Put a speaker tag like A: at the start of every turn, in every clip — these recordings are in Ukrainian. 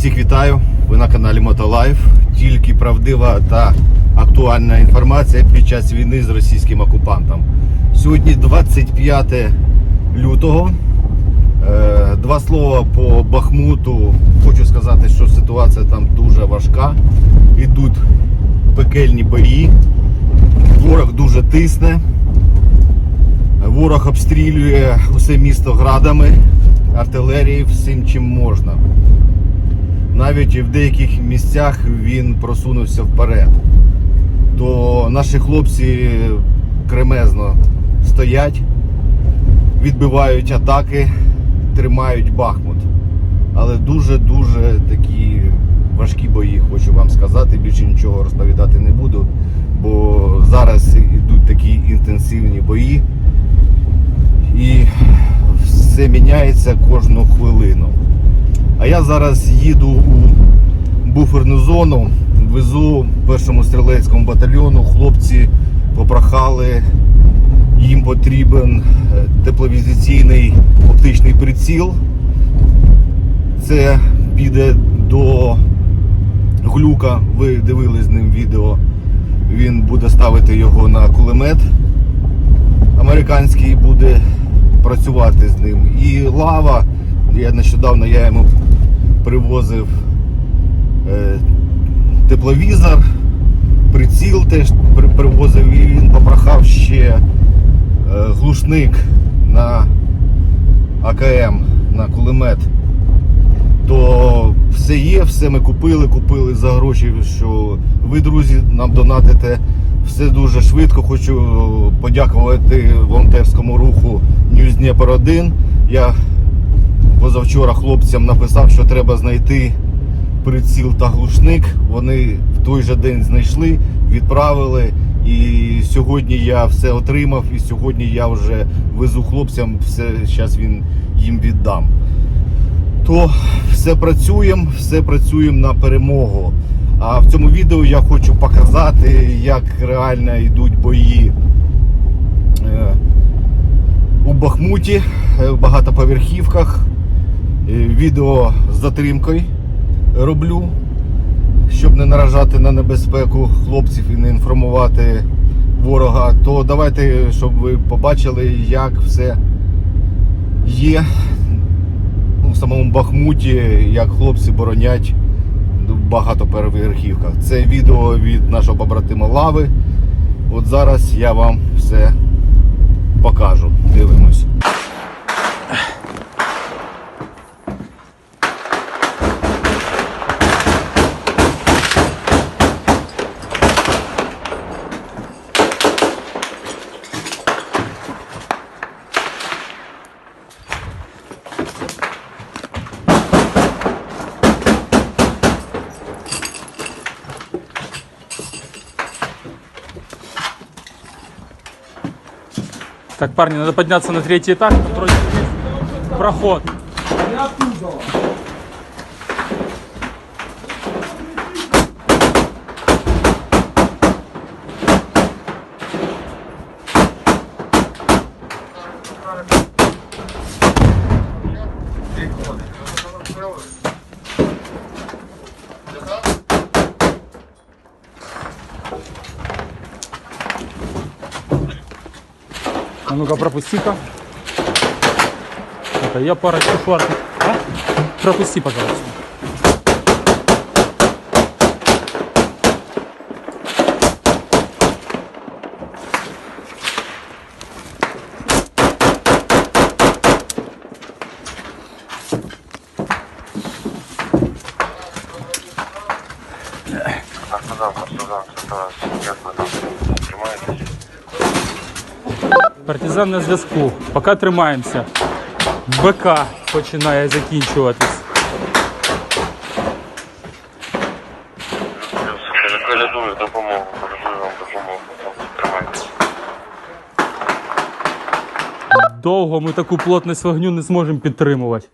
A: Всіх вітаю! Ви на каналі Мотолайф. Тільки правдива та актуальна інформація під час війни з російським окупантом. Сьогодні 25 лютого. Е, Два слова по Бахмуту. Хочу сказати, що ситуація там дуже важка. Ідуть пекельні бої. Ворог дуже тисне. Ворог обстрілює усе місто градами, артилерією, всім чим можна. Навіть в деяких місцях він просунувся вперед. То наші хлопці кремезно стоять, відбивають атаки, тримають Бахмут. Але дуже-дуже такі важкі бої, хочу вам сказати. Більше нічого розповідати не буду, бо зараз йдуть такі інтенсивні бої і все міняється кожну хвилину. А я зараз їду у буферну зону, везу першому стрілецькому батальйону. Хлопці попрохали, їм потрібен е, тепловізиційний оптичний приціл. Це піде до глюка. Ви дивились з ним відео. Він буде ставити його на кулемет американський буде працювати з ним. І лава, я нещодавно я йому привозив е, тепловізор, приціл теж при- привозив і він попрохав ще е, глушник на АКМ, на кулемет. То все є, все ми купили, купили за гроші, що ви, друзі, нам донатите. Все дуже швидко. Хочу подякувати волонтерському руху News Дніпро 1. Я позавчора хлопцям написав, що треба знайти приціл та глушник. Вони в той же день знайшли, відправили. І сьогодні я все отримав, і сьогодні я вже везу хлопцям, все зараз він їм віддам то все працюємо, все працюємо на перемогу. А в цьому відео я хочу показати, як реально йдуть бої е, у Бахмуті, е, в багатоповерхівках. Е, Відео з затримкою роблю, щоб не наражати на небезпеку хлопців і не інформувати ворога. То давайте, щоб ви побачили, як все є у самому Бахмуті, як хлопці боронять в багатоповерхівках. Це відео від нашого побратима Лави. От зараз я вам все покажу. Дивимось.
B: Так, парни, надо подняться на третий этаж, проход. Ну-ка, пропусти-ка. Это я парочку шварков. А? Пропусти, пожалуйста. Партизан на зв'язку. Поки тримаємося. БК починає закінчуватись. Довго ми таку плотність вогню не зможемо підтримувати.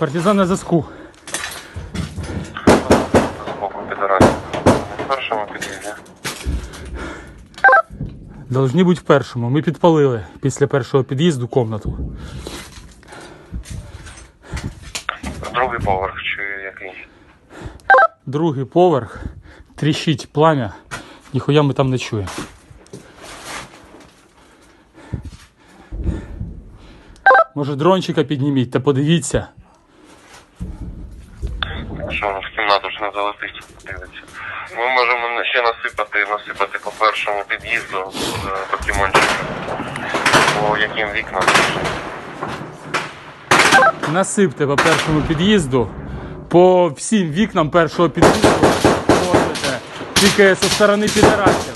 B: Партизан на зв'язку.
C: З боку підарасів. В першому під'їзді.
B: Должні бути в першому. Ми підпалили після першого під'їзду комнату.
C: Другий поверх чи який?
B: Другий поверх. Тріщить плам'я. Ніхуя ми там не чуємо. Може дрончика підніміть та подивіться.
C: Що в кімнату ж не залетить, дивиться. Ми можемо ще насипати, насипати по першому під'їзду з покемончика. По яким вікнам?
B: Насипте по першому під'їзду. По всім вікнам першого під'їзду можете. Тільки зі сторони підарасів.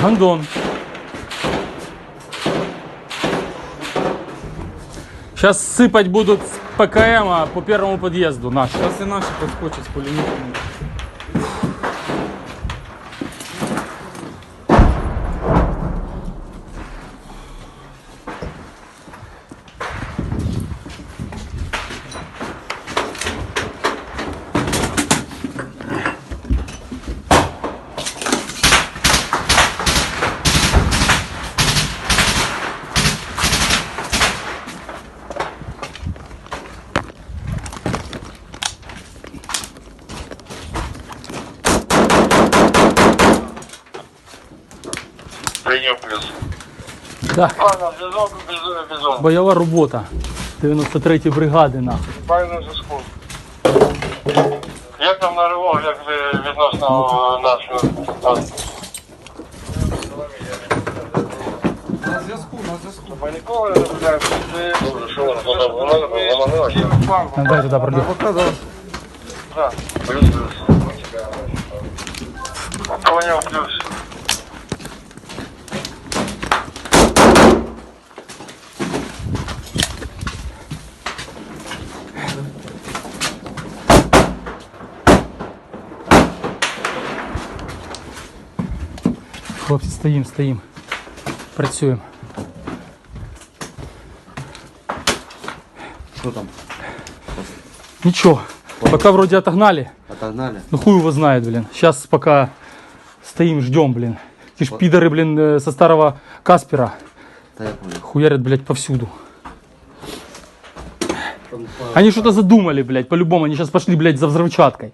B: Гандон. Сейчас сыпать будут с ПКМ по первому подъезду наши.
D: Сейчас и наши подскочат с пулеметами.
C: Прийняв плюс.
B: Так,
C: Ладно, зв'язок біжу, біжу.
B: бойова робота 93-ї бригади нахуй.
C: На зв'язку. Як там на ривок, як ви відносно нашого?
D: На зв'язку, на зв'язку.
C: Ми ніколи не розглядаємо. Добре, що воно ламанулося?
B: Ну, Дай туди.
C: Так, плюс плюс. Поняв плюс.
B: Хлопці, стоїм, стоїм. Працюємо.
E: Что там?
B: Ничего. Пока вроде отогнали.
E: Отогнали?
B: Ну хуй его знает, блин. Сейчас пока стоим, ждем, блин. Эти ж пидоры, блин, э, со старого Каспера
E: Да я понял.
B: хуярят, блядь, повсюду. Они что-то задумали, блядь, по-любому. Они сейчас пошли, блядь, за взрывчаткой.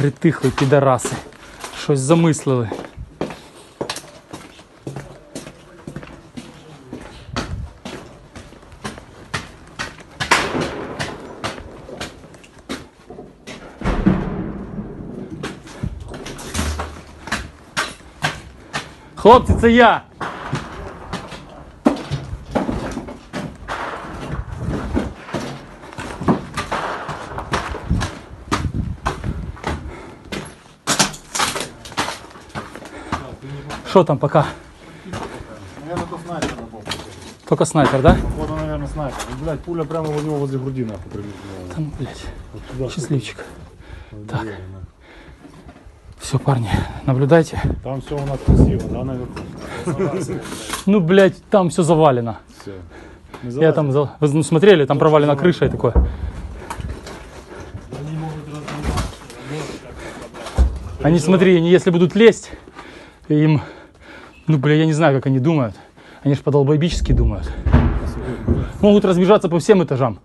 B: Притихли підараси. Щось замислили. Хлопці, це я! Що там пока?
F: Наверное, это снайпер был.
B: Только снайпер, да?
F: Вот он, наверное, снайпер. Ну, блядь, пуля прямо у него возле груди нахуй прилетела.
B: Там, блядь,
F: Вот
B: счастливчик.
F: Так.
B: Все, парни, наблюдайте.
F: Там все у нас красиво, да, наверху?
B: Ну, блядь, там все завалено.
F: Все.
B: Я там, вы смотрели, там провалена крыша и такое. Они, смотри, они если будут лезть, им, ну, бля, я не знаю, как они думают. Они же по-долбоебически думают. могут разбежаться по всем этажам,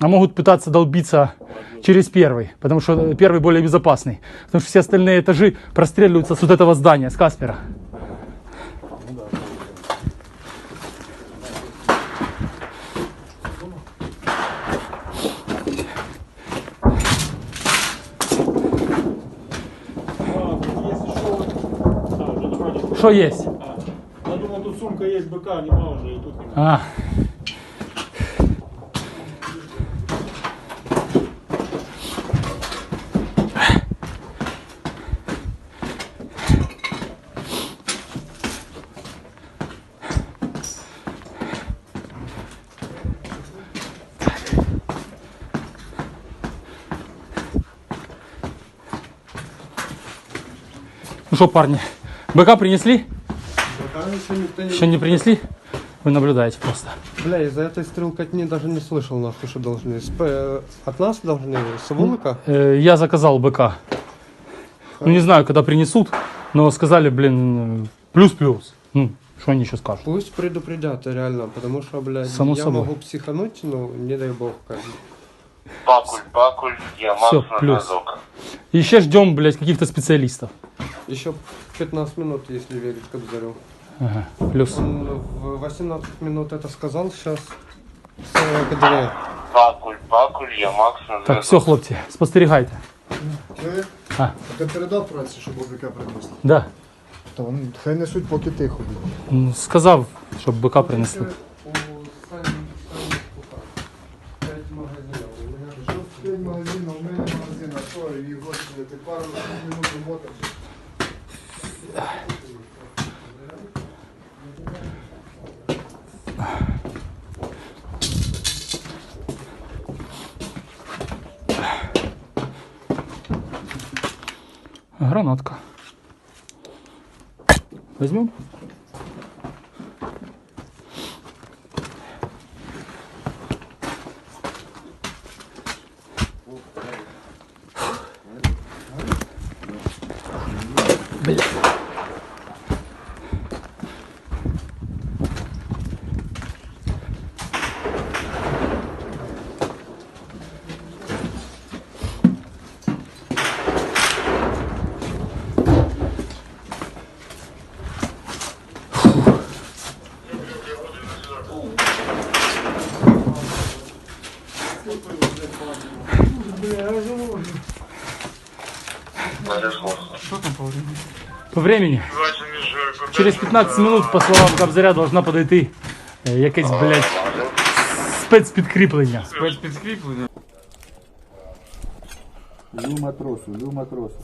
B: а могут пытаться долбиться через первый, потому что первый более безопасный. Потому что все остальные этажи простреливаются с вот этого здания, с Каспера. Что есть?
F: Сумка есть, БК, нема уже, и тут нема.
B: А. Ну что, парни, БК принесли?
D: Еще никто не...
B: Еще не принесли? Вы наблюдаете просто.
D: Бля, из-за этой стрелкотни даже не слышал нас, что должны. С П- От нас должны с Вулыка?
B: Э, Я заказал БК. Ну, не знаю, когда принесут, но сказали, блин, э, плюс-плюс. Ну, что они еще скажут?
D: Пусть предупредят, реально, потому что, блядь,
B: Само
D: я
B: собой.
D: могу психануть, ну, не дай бог, как.
C: Пакуль, пакуль, Макс на
B: плюс. И еще ждем, блядь, каких-то специалистов.
D: Еще 15 минут, если верить Кобзарю.
B: Ага, плюс.
D: Он в 18 минут это сказал, сейчас все КДВ.
C: Пакуль, пакуль, я Макс
B: Так, все, хлопці, спостерігайте. А.
E: Ти передав праці, щоб ОБК принесли?
B: Да.
E: Та вони хай несуть, поки тихо буде.
B: Ну, Сказав, щоб БК принесли.
D: У Сані, Куха. П'ять магазинів. У мене
E: п'ять магазинів, у мене магазин, а що, і господи, ти пару минут роботи.
B: Гранатка. Возьмем? По времени. Через 15 минут, по словам Кобзаря, должна подойти е, якесь, блядь, спецпідкріплення.
D: Спецпідкріплення.
F: Лю матросу, лю матросу.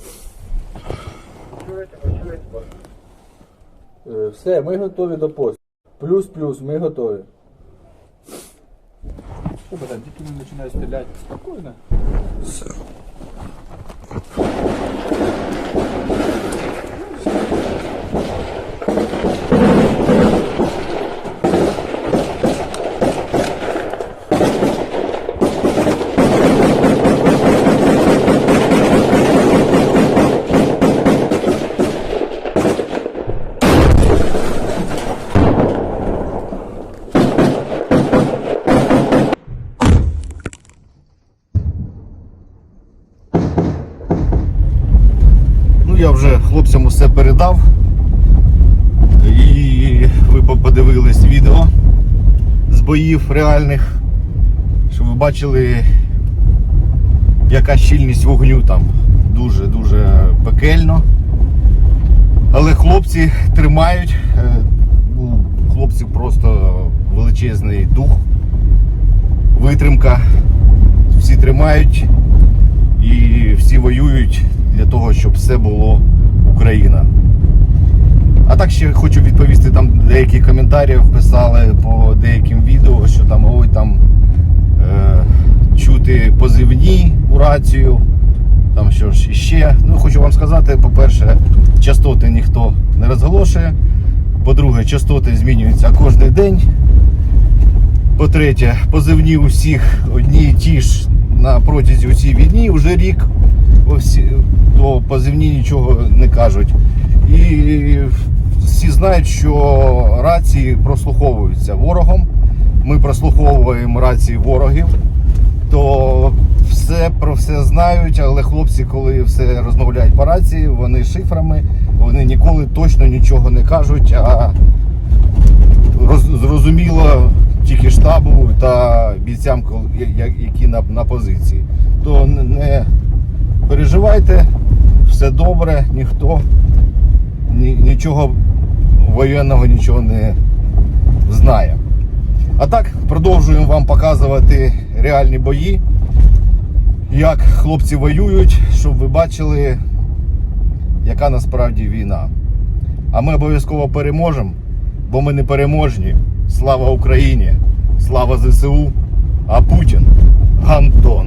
G: Е, Все, ми готові до посту. Плюс-плюс, ми готові.
F: Що, братан, тільки не починай стріляти. Спокійно.
A: Ну, хлопцям усе передав. І ви подивились відео з боїв реальних, щоб ви бачили, яка щільність вогню там дуже-дуже пекельно. Але хлопці тримають. Е, У хлопців просто величезний дух, витримка. Всі тримають і всі воюють для того, щоб все було Україна. А так ще хочу відповісти, там деякі коментарі писали по деяким відео, що там ой там е, чути позивні у рацію. Там що ж іще. Ну, хочу вам сказати, по-перше, частоти ніхто не розголошує. По-друге, частоти змінюються кожен день. По-третє, позивні у всіх одні і ті ж на протязі усій війні, вже рік всі, то позивні нічого не кажуть. І всі знають, що рації прослуховуються ворогом. ми прослуховуємо рації ворогів, то все про все знають, але хлопці, коли все розмовляють по рації, вони шифрами, вони ніколи точно нічого не кажуть, а роз- зрозуміло тільки штабу та бійцям, які на, на позиції. То не переживайте, все добре, ніхто ні, нічого воєнного нічого не знає. А так продовжуємо вам показувати реальні бої, як хлопці воюють, щоб ви бачили, яка насправді війна. А ми обов'язково переможемо, бо ми не переможні. Слава Україні! Слава ЗСУ! А Путін Гантон!